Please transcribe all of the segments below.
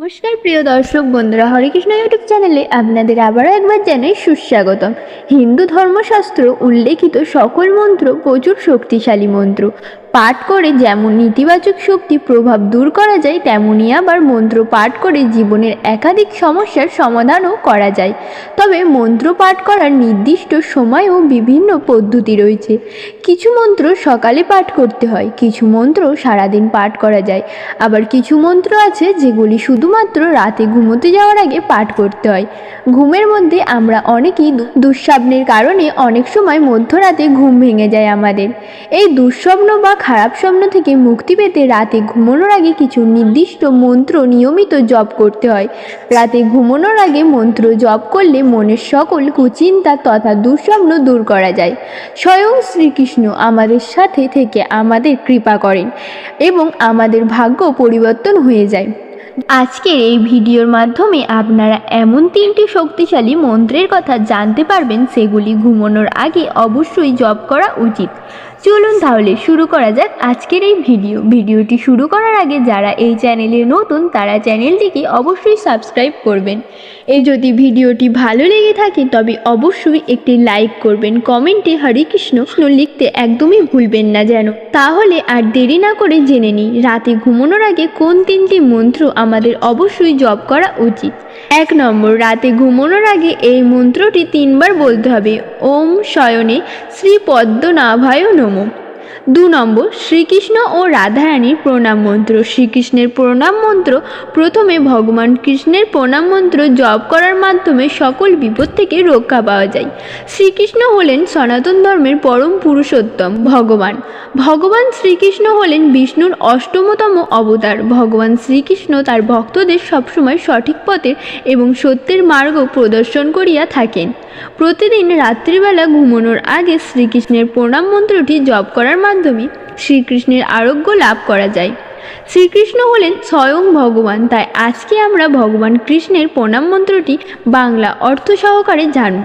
নমস্কার, প্রিয় দর্শক বন্ধুরা হরেকৃষ্ণ ইউটিউব চ্যানেলে আপনাদের আবারও একবার জানাই সুস্বাগতম। হিন্দু ধর্মশাস্ত্র উল্লেখিত সকল মন্ত্র প্রচুর শক্তিশালী মন্ত্র। পাঠ করে যেমন নেতিবাচক শক্তি প্রভাব দূর করা যায় তেমনই আবার মন্ত্র পাঠ করে জীবনের একাধিক সমস্যার সমাধানও করা যায়। তবে মন্ত্র পাঠ করার নির্দিষ্ট সময় ও বিভিন্ন পদ্ধতি রয়েছে। কিছু মন্ত্র সকালে পাঠ করতে হয়, কিছু মন্ত্র সারাদিন পাঠ করা যায়। আবার কিছু মন্ত্র আছে যেগুলি শুধুমাত্র রাতে ঘুমোতে যাওয়ার আগে পাঠ করতে হয়। ঘুমের মধ্যে আমরা অনেকেই দুঃস্বপ্নের কারণে অনেক সময় মধ্যরাতে ঘুম ভেঙে যায় আমাদের। এই দুঃস্বপ্ন বা খারাপ স্বপ্ন থেকে মুক্তি পেতে রাতে ঘুমানোর আগে কিছু নির্দিষ্ট মন্ত্র নিয়মিত জপ করতে হয়। রাতে ঘুমানোর আগে মন্ত্র জপ করলে মনের সকল কুচিন্তা তথা দুঃস্বপ্ন দূর করা যায়। স্বয়ং শ্রীকৃষ্ণ আমাদের সাথে থেকে আমাদের কৃপা করেন এবং আমাদের ভাগ্য পরিবর্তন হয়ে যায়। আজকের এই ভিডিওর মাধ্যমে আপনারা এমন তিনটি শক্তিশালী মন্ত্রের কথা জানতে পারবেন, সেগুলি ঘুমানোর আগে অবশ্যই জপ করা উচিত। চলুন তাহলে শুরু করা যাক আজকের এই ভিডিও। ভিডিওটি শুরু করার আগে যারা এই চ্যানেলে নতুন, তারা চ্যানেলটিকে অবশ্যই সাবস্ক্রাইব করবেন। এই যদি ভিডিওটি ভালো লেগে থাকে, তবে অবশ্যই একটি লাইক করবেন, কমেন্টে হরে কৃষ্ণ লিখতে একদমই ভুলবেন না যেন। তাহলে আর দেরি না করে জেনে নিই, রাতে ঘুমানোর আগে কোন তিনটি মন্ত্র আমাদের অবশ্যই জপ করা উচিত? এক নম্বর, রাতে ঘুমানোর আগে এই মন্ত্রটি তিনবার বলতে হবে। ওম শয়নে শ্রী পদ্মনাভায় по-іншому. দু নম্বর, শ্রীকৃষ্ণ ও রাধারানীর প্রণাম মন্ত্র। শ্রীকৃষ্ণের প্রণাম মন্ত্র, প্রথমে ভগবান কৃষ্ণের প্রণাম মন্ত্র জপ করার মাধ্যমে সকল বিপদ থেকে রক্ষা পাওয়া যায়। শ্রীকৃষ্ণ হলেন সনাতন ধর্মের পরম পুরুষোত্তম ভগবান। ভগবান শ্রীকৃষ্ণ হলেন বিষ্ণুর অষ্টমতম অবতার। ভগবান শ্রীকৃষ্ণ তার ভক্তদের সবসময় সঠিক পথের এবং সত্যের মার্গ প্রদর্শন করিয়া থাকেন। প্রতিদিন রাত্রিবেলা ঘুমানোর আগে শ্রীকৃষ্ণের প্রণাম মন্ত্রটি জপ করার মাধ্যমে শ্রীকৃষ্ণের আরোগ্য লাভ করা যায়। শ্রীকৃষ্ণ হলেন স্বয়ং ভগবান, তাই আজকে আমরা ভগবান কৃষ্ণের প্রণাম মন্ত্রটি বাংলা অর্থ সহকারে জানব।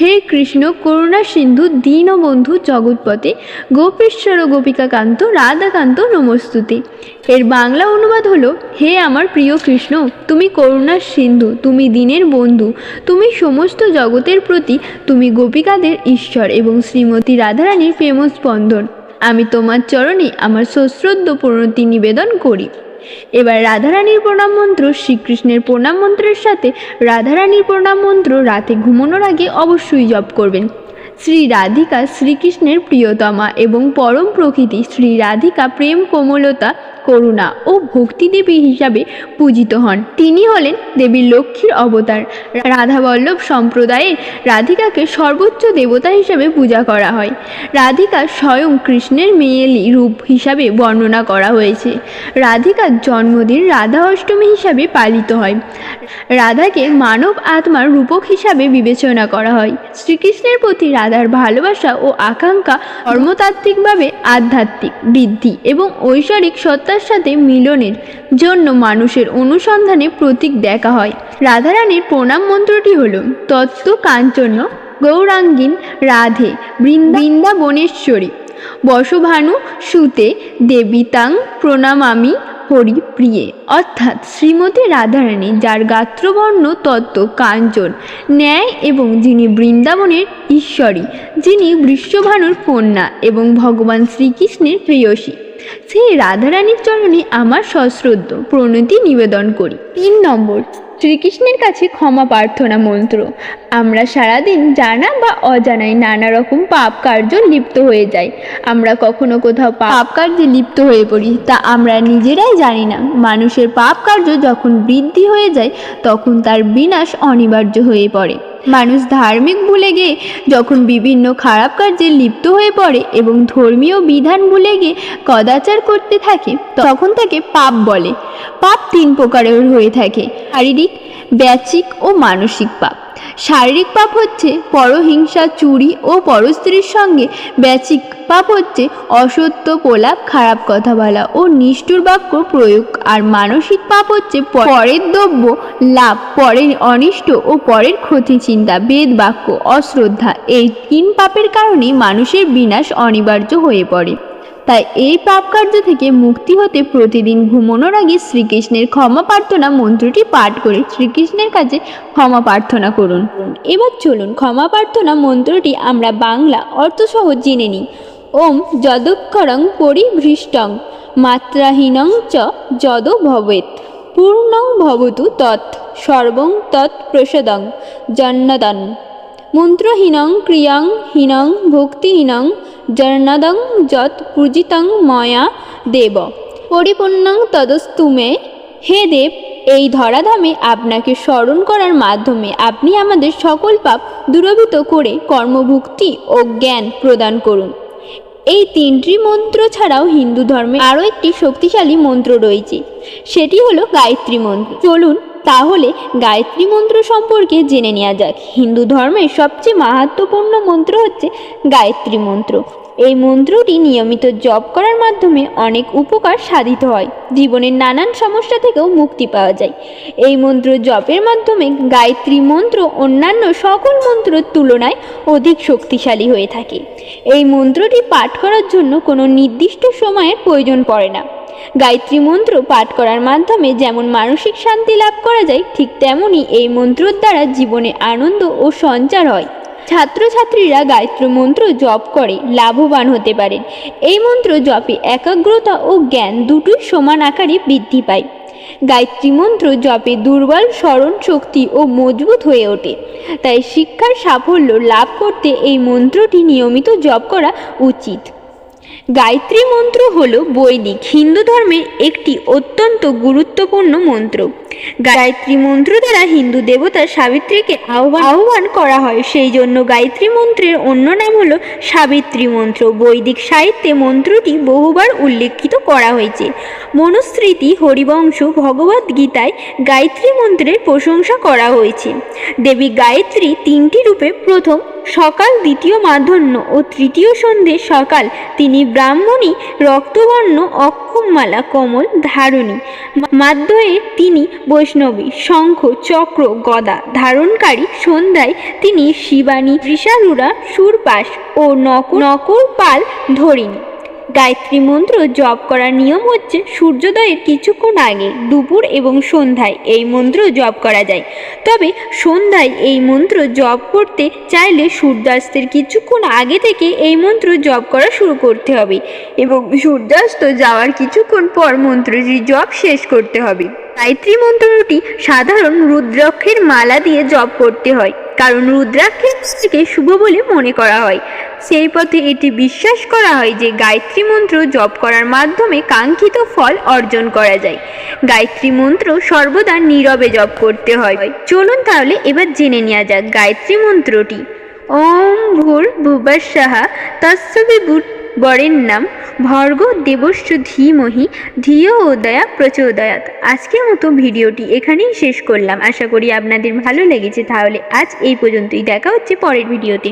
হে কৃষ্ণ, করুণা সিন্ধু, দীনবন্ধু জগৎপতে গোপেশ্বর গোপিকাকান্ত, রাধাকান্ত নমস্তুতি। এর বাংলা অনুবাদ হলো, হে আমার প্রিয় কৃষ্ণ, তুমি করুণার সিন্ধু, তুমি দিনের বন্ধু, তুমি সমস্ত জগতের প্রতি, তুমি গোপিকাদের ঈশ্বর এবং শ্রীমতী রাধারানীর প্রেমস্পন্দন। আমি তোমার চরণে আমার সশ্রদ্ধ প্রণতি নিবেদন করি। এবার রাধারানীর প্রণাম মন্ত্র, শ্রীকৃষ্ণের প্রণাম মন্ত্রের সাথে রাধারানীর প্রণাম মন্ত্র রাতে ঘুমানোর আগে অবশ্যই জপ করবেন। শ্রী রাধিকা শ্রীকৃষ্ণের প্রিয়তমা এবং পরম প্রকৃতি শ্রী রাধিকা প্রেম, কোমলতা, করুণা ও ভক্তিদেবী হিসাবে পূজিত হন। তিনি হলেন দেবী লক্ষ্মীর অবতার। রাধাবল্লভ সম্প্রদায়ের রাধিকাকে সর্বোচ্চ দেবতা হিসাবে পূজা করা হয়। রাধিকা স্বয়ং কৃষ্ণের মেয়েলি রূপ হিসাবে বর্ণনা করা হয়েছে। রাধিকার জন্মদিন রাধা অষ্টমী হিসাবে পালিত হয়। রাধাকে মানব আত্মার রূপক হিসাবে বিবেচনা করা হয়। শ্রীকৃষ্ণের প্রতি রাধার ভালোবাসা ও আকাঙ্ক্ষা কর্মতাত্ত্বিকভাবে আধ্যাত্মিক, বৃদ্ধি এবং ঐশ্বরিক সত্তার সাথে মিলনের জন্য মানুষের অনুসন্ধানে প্রতীক দেখা হয়। রাধারানীর প্রণাম মন্ত্রটি হল, তত্ত্ব কাঞ্চন্য গৌরাঙ্গীন রাধে বৃন্দা বৃন্দাবনেশ্বরী। বসভানু সুতে দেবিতাং প্রণামামি হরি প্রিয়ে। অর্থাৎ শ্রীমতী রাধারানী, যার গাত্রবর্ণ তত্ত্ব কাঞ্চন, ন্যায় এবং যিনি বৃন্দাবনের ঈশ্বরী, যিনি বৃষ্ণভানুর কন্যা এবং ভগবান শ্রীকৃষ্ণের প্রেয়সী। সেই রাধারানীর চরণে আমার সশ্রদ্ধ প্রণতি নিবেদন করি। তিন নম্বর শ্রীকৃষ্ণের কাছে ক্ষমা প্রার্থনা মন্ত্র। আমরা সারাদিন জানা বা অজানায় নানা রকম পাপ কার্য লিপ্ত হয়ে যাই। আমরা কখনো কোথাও পাপ কার্যে লিপ্ত হয়ে পড়ি, তা আমরা নিজেরাই জানি না। মানুষের পাপ কার্য যখন বৃদ্ধি হয়ে যায়, তখন তার বিনাশ অনিবার্য হয়ে পড়ে। মানুষ ধার্মিক ভুলে গিয়ে যখন বিভিন্ন খারাপ কার্যে লিপ্ত হয়ে পড়ে এবং ধর্মীয় বিধান ভুলে গিয়ে কদাচার করতে থাকে, তখন তাকে পাপ বলে। পাপ তিন প্রকারের হয়ে থাকে, শারীরিক ব্যাচিক ও মানসিক পাপ। শারীরিক পাপ হচ্ছে পরহিংসা, চুরি ও পরস্ত্রীর সঙ্গে ব্যাচিক পাপ হচ্ছে অসত্য, প্রলাপ, খারাপ কথা বলা ও নিষ্ঠুর বাক্য প্রয়োগ। আর মানসিক পাপ হচ্ছে পরের দ্রব্য লাভ, পরের অনিষ্ট ও পরের ক্ষতি চিন্তা, বেদ বাক্য অশ্রদ্ধা। এই তিন পাপের কারণে মানুষের বিনাশ অনিবার্য হয়ে পড়ে। তাই এই পাপ কার্য থেকে মুক্তি হতে প্রতিদিন ঘুমানোর আগে শ্রীকৃষ্ণের ক্ষমা প্রার্থনা মন্ত্রটি পাঠ করে শ্রীকৃষ্ণের কাছে ক্ষমা প্রার্থনা করুন। এবার চলুন ক্ষমা প্রার্থনা মন্ত্রটি আমরা বাংলা অর্থসহ জেনে নিই। ওম যদক্ষরং পরিভৃষ্টং মাত্রাহীনং চ যদ ভবেত পূর্ণং ভবতু তৎ সর্বং তৎ প্রসাদং জন্নদন মন্ত্রহীনং ক্রিয়াং হীনং ভক্তিহীনং জর্ণদং যৎ পূজিতং ময়া দেব। পরিপূর্ণং তদস্তু মে। হে দেব, এই ধরাধামে আপনাকে স্মরণ করার মাধ্যমে আপনি আমাদের সকল পাপ দূরভূত করে কর্মভুক্তি ও জ্ঞান প্রদান করুন। এই তিনটি মন্ত্র ছাড়াও হিন্দু ধর্মে আরও একটি শক্তিশালী মন্ত্র রয়েছে। সেটি হলো গায়ত্রী মন্ত্র। চলুন তাহলে গায়ত্রী মন্ত্র সম্পর্কে জেনে নেওয়া যাক। হিন্দু ধর্মের সবচেয়ে মাহাত্মপূর্ণ মন্ত্র হচ্ছে গায়ত্রী মন্ত্র। এই মন্ত্রটি নিয়মিত জপ করার মাধ্যমে অনেক উপকার সাধিত হয়। জীবনের নানান সমস্যা থেকেও মুক্তি পাওয়া যায়। এই মন্ত্র জপের মাধ্যমে গায়ত্রী মন্ত্র অন্যান্য সকল মন্ত্রের তুলনায় অধিক শক্তিশালী হয়ে থাকে। এই মন্ত্রটি পাঠ করার জন্য কোনো নির্দিষ্ট সময়ের প্রয়োজন পড়ে না। গায়ত্রী মন্ত্র পাঠ করার মাধ্যমে যেমন মানসিক শান্তি লাভ করা যায়, ঠিক তেমনই এই মন্ত্রর দ্বারা জীবনে আনন্দ ও সঞ্চার হয়। ছাত্রছাত্রীরা গায়ত্রী মন্ত্র জপ করে, লাভবান হতে পারেন। এই মন্ত্র জপে একাগ্রতা ও জ্ঞান দুটোই সমান আকারে বৃদ্ধি পায়। গায়ত্রী মন্ত্র জপে দুর্বল স্মরণ শক্তি ও মজবুত হয়ে ওঠে। তাই শিক্ষার সাফল্য লাভ করতে এই মন্ত্রটি নিয়মিত জপ করা উচিত। গায়ত্রী মন্ত্র হল বৈদিক হিন্দু ধর্মের একটি অত্যন্ত গুরুত্বপূর্ণ মন্ত্র। গায়ত্রী মন্ত্র দ্বারা হিন্দু দেবতা সাবিত্রীকে আহ্বান করা হয়। সেই জন্য গায়ত্রী মন্ত্রের অন্য নাম হলো সাবিত্রী মন্ত্র। বৈদিক সাহিত্যে মন্ত্রটি বহুবার উল্লেখিত করা হয়েছে। মনুস্মৃতি, হরিবংশ ভগবদ গীতায় গায়ত্রী মন্ত্রের প্রশংসা করা হয়েছে। দেবী গায়ত্রী তিনটি রূপে প্রথম সকাল দ্বিতীয় মাধ্যাহ্ন ও তৃতীয় সন্ধে সকাল। তিনি ব্রাহ্মণী, রক্তবর্ণ, অক্ষমমালা, কমল, ধারণী। মাধ্যয়ে তিনি বৈষ্ণবী, শঙ্খ, চক্র, গদা, ধারণকারী। সন্ধ্যায় তিনি শিবানী ত্রিশারুরা সুরপাশ ও নক নকর পাল ধরিণী। গায়ত্রী মন্ত্র জপ করার নিয়ম হচ্ছে সূর্যোদয়ের কিছুক্ষণ আগে দুপুর এবং সন্ধ্যায় এই মন্ত্র জপ করা যায়। তবে সন্ধ্যায় এই মন্ত্র জপ করতে চাইলে সূর্যাস্তের কিছুক্ষণ আগে থেকে এই মন্ত্র জপ করা শুরু করতে হবে এবং সূর্যাস্ত যাওয়ার কিছুক্ষণ পর মন্ত্রটি জপ শেষ করতে হবে। গায়ত্রী মন্ত্রটি সাধারণ রুদ্রাক্ষের মালা দিয়ে জপ করতে হয়, কারণ রুদ্রাক্ষের থেকে শুভ বলে মনে করা হয়। সেই পথে এটি বিশ্বাস করা হয় যে গায়ত্রী মন্ত্র জপ করার মাধ্যমে কাঙ্ক্ষিত ফল অর্জন করা যায়। গায়ত্রী মন্ত্র সর্বদা নীরবে জপ করতে হয়। চলুন তাহলে এবার জেনে নেওয়া যাক গায়ত্রী মন্ত্রটি। ওম ভূর ভুবস্বাহা তস্য বিভূত বরের নাম ভর্গ দেবস্য ধীমহি ধিয় উদয়া প্রচোদয়াত। আজকের মতো ভিডিওটি এখানেই শেষ করলাম। আশা করি আপনাদের ভালো লেগেছে। তাহলে আজ এই পর্যন্তই। দেখা হচ্ছে পরের ভিডিওতে।